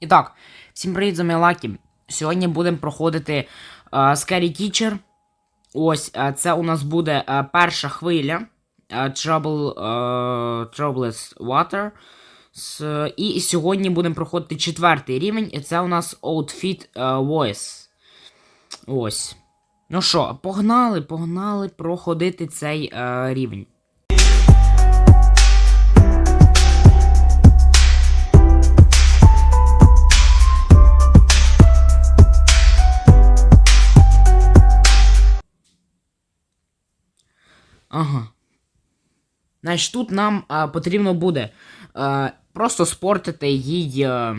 І так, всім привіт, з вами. Сьогодні будемо проходити е, Scary Teacher. Ось, е, це у нас буде е, перша хвиля. е, Trouble, е, Troublous Water. С- і сьогодні будемо проходити четвертий рівень, і це у нас Outfit е, Voice. Ось. Ну що, погнали, погнали проходити цей е, рівень. Ага. Значить, тут нам а, потрібно буде а, просто спортити їй а,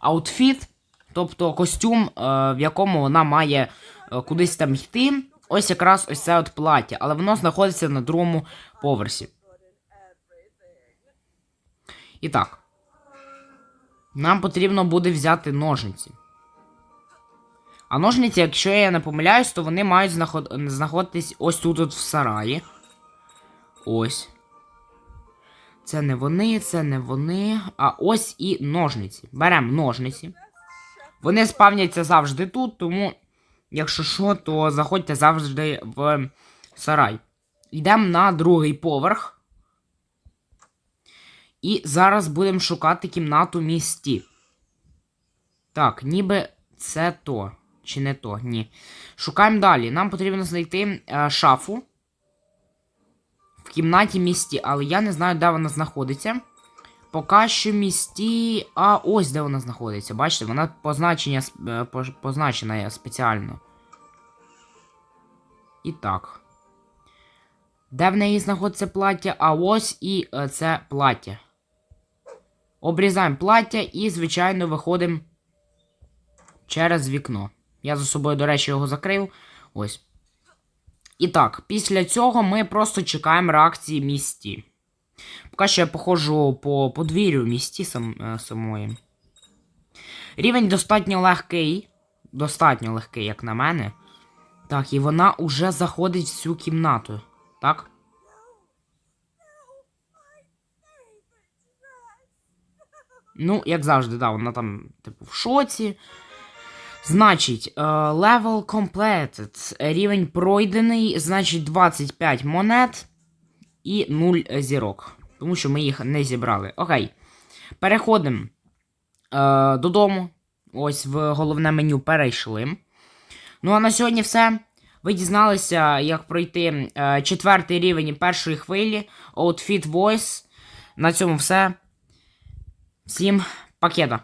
аутфіт, тобто костюм, а, в якому вона має а, кудись там йти. Ось якраз ось це от плаття, але воно знаходиться на другому поверсі. І так. Нам потрібно буде взяти ножниці. А ножниці, якщо я не помиляюсь, то вони мають знаход... знаходитись ось тут от в сараї. Ось. Це не вони, це не вони. А ось і ножниці. Беремо ножниці. Вони спавняться завжди тут, тому, якщо що, то заходьте завжди в сарай. Йдемо на другий поверх. І зараз будемо шукати кімнату місті. Так, ніби це то. Чи не то? Ні. Шукаємо далі. Нам потрібно знайти е, шафу в кімнаті місті, але я не знаю, де вона знаходиться. Поки що місті. А ось де вона знаходиться. Бачите, вона позначення, е, позначена спеціально. І так. Де в неї знаходиться плаття? А ось і е, це плаття. Обрізаємо плаття і, звичайно, виходимо через вікно. Я за собою, до речі, його закрив. Ось. І так, після цього ми просто чекаємо реакції місті. Поки що я походжу по подвір'ю місті сам, е, самої. Рівень достатньо легкий. Достатньо легкий, як на мене. Так, і вона уже заходить в цю кімнату. Так? Ну, як завжди, да, вона там, типу, в шоці. Значить, е, level completed. Рівень пройдений, значить 25 монет і 0 зірок. Тому що ми їх не зібрали. Окей. Переходимо е, додому. Ось в головне меню перейшли. Ну а на сьогодні все. Ви дізналися, як пройти е, четвертий рівень першої хвилі. Outfit Voice. На цьому все. Всім пакета.